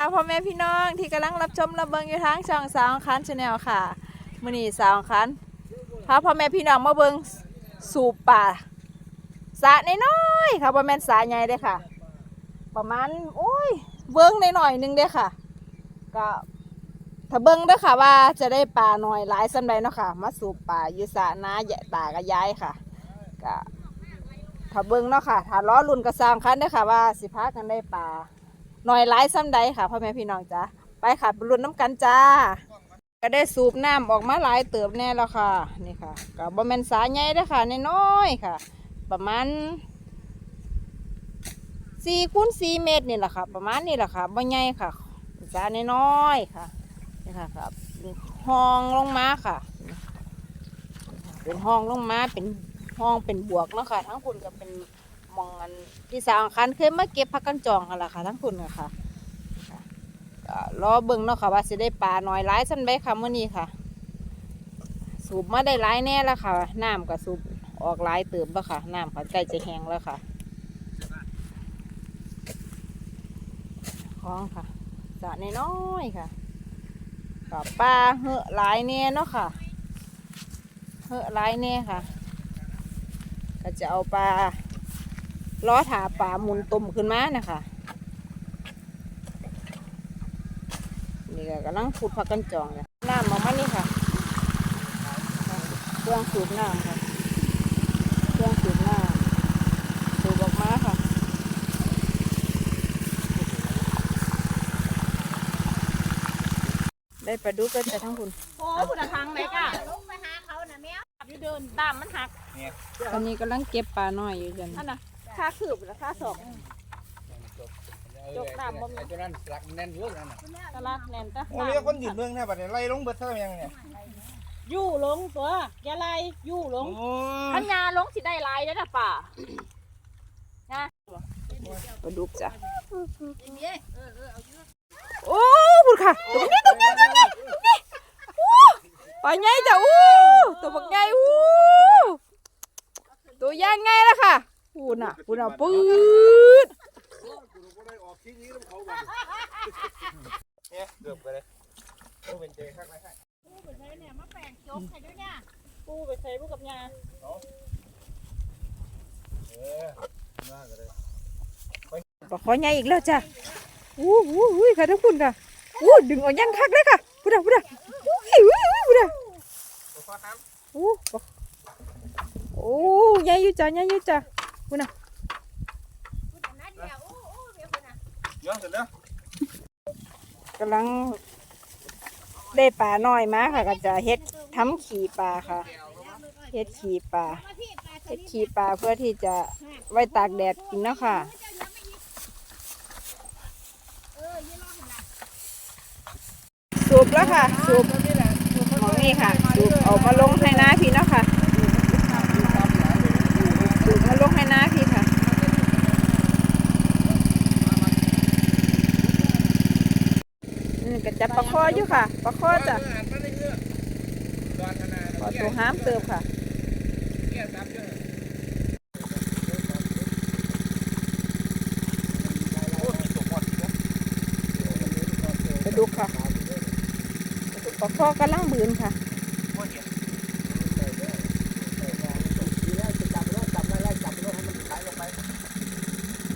ค่ะพ่อแม่พี่น้องที่กำลังรับชมรับเบิงอยู่ทางช่องสาวคันชาแนลค่ะมือนี้สาวคันพาพ่อแม่พี่น้องมาเบิงสูบป่าสระน้อยๆค่ะบ่แม่นสระใหญ่เด้อค่ะ ประมาณโอ้ยเบิงหน่อยๆหนึงเด้อค่ะก็ถ้าเบิงเด้อค่ะว่าจะได้ปลาหน่อยหลายสันใดเนาะค่ะ มาสูบป่าอยู่สระน้าแยะตากับยายค่ะก็ถ้าเบิงเนาะค่ะถ้าล้อรุ่นกระซางคันเด้อค่ะว่าสิพากันได้ปลา หน่อยหลายซ้ำใดค่ะพ่อแม่พี่น้องจ้าไปค่ะรุ่นน้ำกันจ้า ก็ได้สูบน้ำออกมาหลายเติบแน่แล้วค่ะ นี่ค่ะก็บ่แม่นสาใหญ่เด้ค่ะน้อยๆค่ะ ประมาณสี่คูณสี่เมตรนี่แหละค่ะ ประมาณนี้แหละค่ะบ่ใหญ่ค่ะสาน้อยๆค่ะนี่ค่ะครับห้องลงมาค่ะ เป็นห้องลงมาเป็นห้องเป็นบวกเนาะค่ะ ทั้งคุณก็เป็น มองอันที่สาวอังคันเคยมาเก็บพักกันจองกันละค่ะทั้งคุณค่ะค่ะก็รอเบิ่งเนาะค่ะว่าสิได้ปลาหน่อยหลายสันใบค่ะมื้อนี้ค่ะ สูบมาได้หลายแน่แล้วค่ะน้ำก็สูบออกหลายเติมแล้วค่ะน้ำก็ใกล้จะแห้งแล้วค่ะคล้องค่ะสระน้อยๆค่ะกับปลาเหอะหลายแน่เนาะค่ะเหอะหลายแน่ค่ะ ก็จะเอาปลา ล้อถาปลาหมุนตุ่มขึ้นมานะคะนี่ก็กำลังขุดผักกันจองเลยน้ำออกมานี่ค่ะ เครื่องสูบน้ำค่ะ เครื่องสูบน้ำสูบออกมาค่ะได้ปลาดุกก็จะทั้งคุณโอ้คุณทางไหนกะลงไปหาเขาน่ะแมวอยู่เดินตามมันหักตอนนี้กำลังเก็บปลาน้อยอยู่จันอันน่ะ ค่าขืบหรือค่าสองจกน้ำบ่มีตัวนั้นหลักแน่นเรื่องนั้นน่ะตลาดแน่นตะโอ้ยคนยืนเมืองแน่บัดนี้ไล่ลงเบิดเท่ายังเนี่ยยู่ลงตัวอย่าไล่ยู่ลงโอ้พันยาลงสิได้ลายได้อนะป่าปลาดุกจ้ะโอ้บุญค่ะตัวนี้ตัวนี้ตัวนี้ตัวนี้โอ้ปลาใหญ่จ้ะอู้ตัวบักใหญ่อู้ตัวย่างไงล่ะค่ะ ปูน่ะปูน่ะปื๊ดเนี่ยเกือบไปเลยโอ้เป็นเจข้างไหนข้างปูไปใช้เนี่ยมาแปลงจกให้ด้วยเนี่ยปูไปใช้พวกกับยาเออน่าก็เลยปลาขอใหญ่อีกแล้วจ้ะอู้หูหูค่ะทุกคนค่ะอู้ดึงเออกยังคักเลยค่ะพูดอะพูดอะอู้หิวพูดอะตัวฟ้าครับอู้ปลาโอ้ใหญ่อยู่จ้ะใหญ่อยู่จ้ะ พูดอะกำลังได้ปลาน้อยมาค่ะก็จะเฮ็ดทำขี่ปลาค่ะ เฮ็ดขี่ปลา เฮ็ดขี่ปลาเพื่อที่จะไว้ตากแดดกินเนาะค่ะสูบแล้วค่ะ สูบมองนี่ค่ะ สูบเอามาลงให้น้าพี่เนาะค่ะ มาลงให้น้าพี่ค่ะ อืมก็จับปลาคออยู่ค่ะปลาคอจ้ะอ่านมาได้เยอะปลาตัวห้ามเติมค่ะเนี่ยซับเยอะโอ้ยมีตัวหมดเยอะปลาดุกค่ะปลาคอกำลังบืนค่ะ โอ้ยเห็นจับไปเลยจับไล่ไล่จับไปเลยให้มันไหลลงไป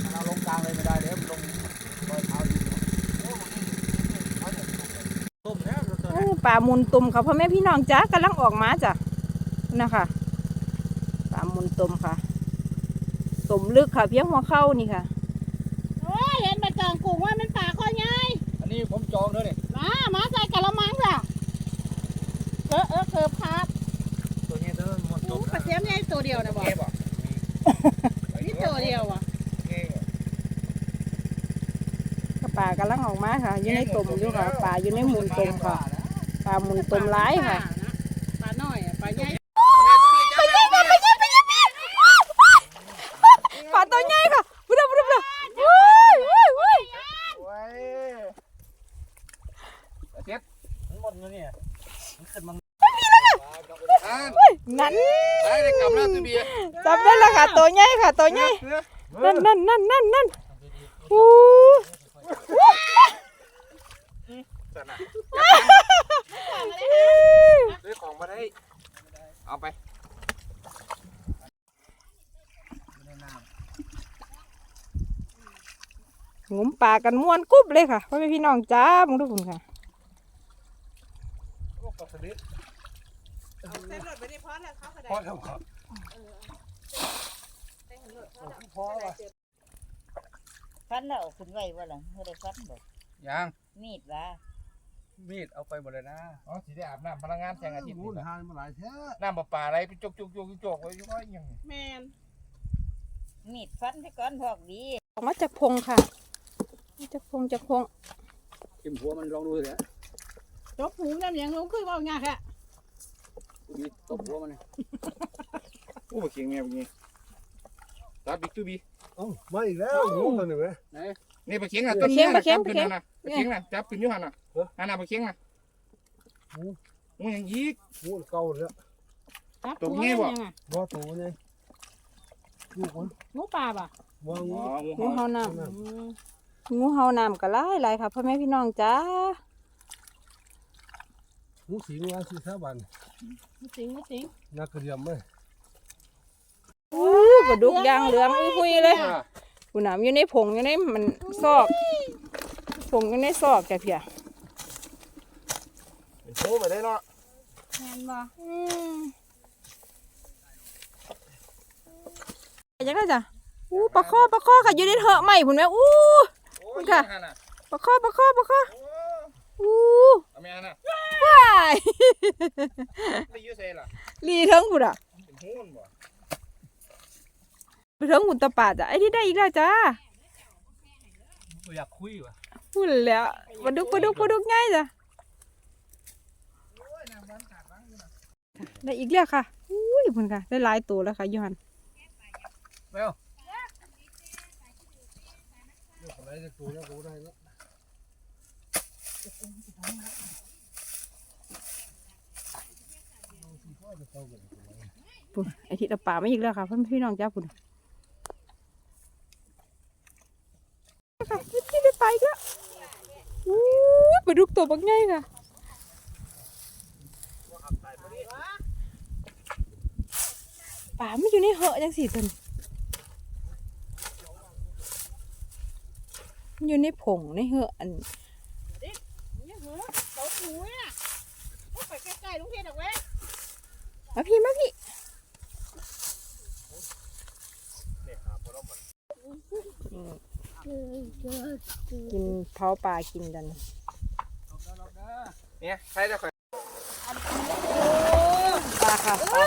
มันเอาลงกลางเลยไม่ได้เดี๋ยวมันลงรอยเท้าดินโอ้ยเอาเนี่ยต้มแล้วตัว โอ้ ปลาหมุนตุ่มค่ะพ่อแม่พี่น้องจ้ากำลังออกมาจ้ะนะคะปลาหมุนตุ่มค่ะตุ่มลึกค่ะเพียงหัวเข้านี่ค่ะโอ้ยเห็นใบกลางกุ้งว่ามันป่าคอใหญ่อันนี้ผมจองแล้วนี่มามาใส่กะละมังจ้ะเออเออเกือบขาดตัวนี้เด้อหมดจโอ้บปลาเสียมใหญ่ตัวเดียวนะบอกเก็บอะนี่ตัวเดียวอะเก็บก็ปลากำลังออกมาค่ะอยู่ในตุ่มอยู่ค่ะปลาอยู่ในหมุนตุ่มค่ะป ลาหมุนตุ่มร้ายค่ะปลาน้อยอะปลาใหญ่ปลาตัวใหญ่ค่ะบุดาบุดาบุดาวุ้ยวุ้ยวุ้ยโอ้ยเจ็ดมันหมดแล้วเนี่ยมันขึ้นมาอ่านงั้นได้ได้กลับแล้วตัวเบียร์จำได้แล้วค่ะตัวใหญ่ค่ะตัวใหญ่นั่นนั่นนั่นนั่นนั่นโอ้จัดน่ะ ซื้อของมาได้ เอาไปงมปลากันม่วนกุ๊บเลยค่ะพ่อแม่พี่น้องจ้ามึงทุกคนค่ะโอ้ปลาสลิดเส้นรถไปในพอแล้วเขาก็ได้พอแล้วครับพอว่ะฟันแล้วขึ้นไว้บ่ล่ะบ่ได้ฟันบ่ยังมีดว่า มีดเอาไปหมดเลยนะอ๋อสีได้อาบน้ำพลังงานแสงอาทิตย์มูนี่ลล่ะหานมาหลายแท้น้ำประปาอะไรไปจกจกจกจกไว้อยังไงยังแมนมีดฟันไปก่อนพอกดีออกมาจากพงค่ะมาจากพงจากพงจิ้มหัวมันลองดูสิจบหูน้ำยังลงคือว่าง่ายค่ะบีตบหัวมันเลยโอ้เก่งแม่เป็นไงตาบิ๊กตูบีเอ้ามาอีกแล้วงูตัวนี้เว้ยไหน นี่ปลาเข็งอะต้นนี้นะจับขึ้นนั่นนะปลาเข็งน่ะจับขึ้นอยู่หันน่ะเออหันน่ะปลาเข็งน่ะโอ้โอ้ยยังยีกงูเก่าเลยจับตรงหัวนี้น้ำบ่ยังอะบ่ตัวนี่งูมันงูปลาป่ะบ่อ๋งูองูงูเห่าเฮาน้ำงูเฮาน้ำก็หลายหลายค่ะพ่อแม่พี่น้องจ้างูสีงูสีสาบันงูสิงงูสิงนักกระเดียมเว้ยอู้ปลาดุกยางเหลืองอุ้ยหุยเลย อ่ากูน้ำอยู่ในผงอยู่ในมันซอกผงอยู่ในซอกแกเพียโอ้ไปได้เนาะแมนบ่อืมยังไงจ้ะอู้ปลาข้อปลาข้อค่ะอยู่ในเถอะใหม่พุ่นแม่อู้โอ้ยค่ะหันน่ะปลาข้อปลาข้อปลาข้อโอ้อู้เอาแม่น่ะว้ายไปอยื้อเซ่ล่ะลีเทิงพุ่นอะเป็นหูมันบ่ ไปเทิงหุ่นตะปาดจ้ะไอ้ที่ได้อีกแล้วจ้าอยากคุยว่ะพูดแล้วปลาดุกปลาดุกปลาดุกง่ายจ้ะได้อีกแล้วค่ะอุ้ยพุ่นค่ะ ได้หลายตัวแล้วค่ะยูหันเร็วลูกอะไรจะตัวแล้วกูได้แล้วพ่อจะเข้ากันพุ่นไอ้ที่ตะป่าไม่อีกแล้วค่ะพ่อแม่พี่น้องจ้าพุ่นค่ะที่ได้ไปอีก็อู้ยป ลาดุกตัวบักง่ายค่ะป่าไม่อยู่ในเหอะจังสี่ตันมันอยู่ในผงในเหอะอันเนี่ยเหรอเขาหูอะโอ้ไปใกล้ๆลุงเทศออกไว้มาพี่มาพี่กินเผาปลากินกัน เนี่ยใครจะคอยปลาค่ะปลา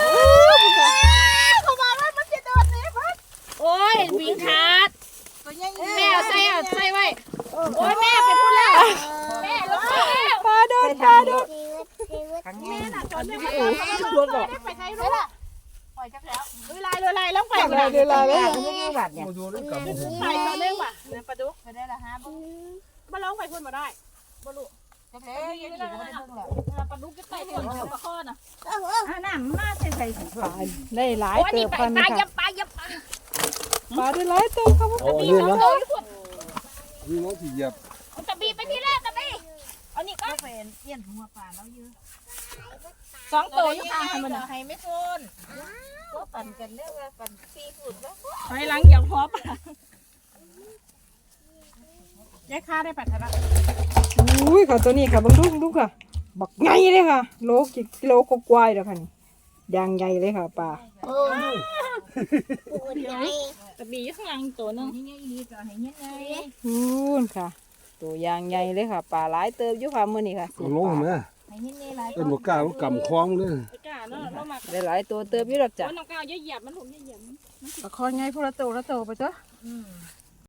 โอ้ยวิ่งขาดแม่เอาใส่เอาใส่ไว้ โอ้ยแม่ไปพูดแล้วแม่ลงมาแล้วปลาโดนปลาโดนแม่น่ะตอนนี้โอ้ยรถบอกไปใส่รู้ล่ะปล่อยจักแล้วเวลาเลยลายลงไปอะไรเดี๋ยวลาเลยบาดเนี่ยมาดูด้วยกันไปตอนนึงว่ะเนี่ยปลาดุกไปได้ละฮะบ่มาลงไปพุ่นมาได้บ่รู้ จักแล้วยังอีกบ่ได้เบิ่งแล้วเวลาปลาดุกจะไปพุ่นปลาข้อน่ะอ่าน้ำมาใส่ใส่สิปลาได้หลายเตินี่บไปพันปลาค่ะอย่าปลาอย่าปลาปลาได้หลายเติบครับเอาอันมีน้องนี่น้องที่เหยียบตะบีไปที่แรกตะบีอานี่ก็เป็นเลี้ยงหัวปลาแล้วอยู่สองตัวอยู่ข้างมันให้ไม่ทนก็ปั่นกันเด้อว่าปั่นซีฟูดว่าถอยหลังอย่างพอปะแยกค่าได้ปัดทะละ อุ้ยค่ะตัวนี้ค่ะเบังดูเบิ่งดูค่ะ บักใหญ่เลยค่ะ โลกิโลกว่าๆเด้อค่ะนี่ยางใหญ่เลยค่ะปลาตะบีอยู่ข้างหลังตัวหนึงนี่ไงอีนี่ก็ให้เงี้ยไงนู่นค่ะ ตัวยางใหญ่เลยค่ะปลาหลายเติบอยู่ค่ะมื้อนี้ค่ะเอาลงเห็นไหมให้เงี้ยไงหลายเป็นหมวกกล้ามันกำคล้องเลยไปกล้าเนาะเรามาได้หลายตัวเติบอยู่ดอกจ้ะโอ้ยน้องก้าวอย่าเหยียบมันผมอย่าเหยียบมันปลาคอไงพวกละโตละโตไปจ้ะอืม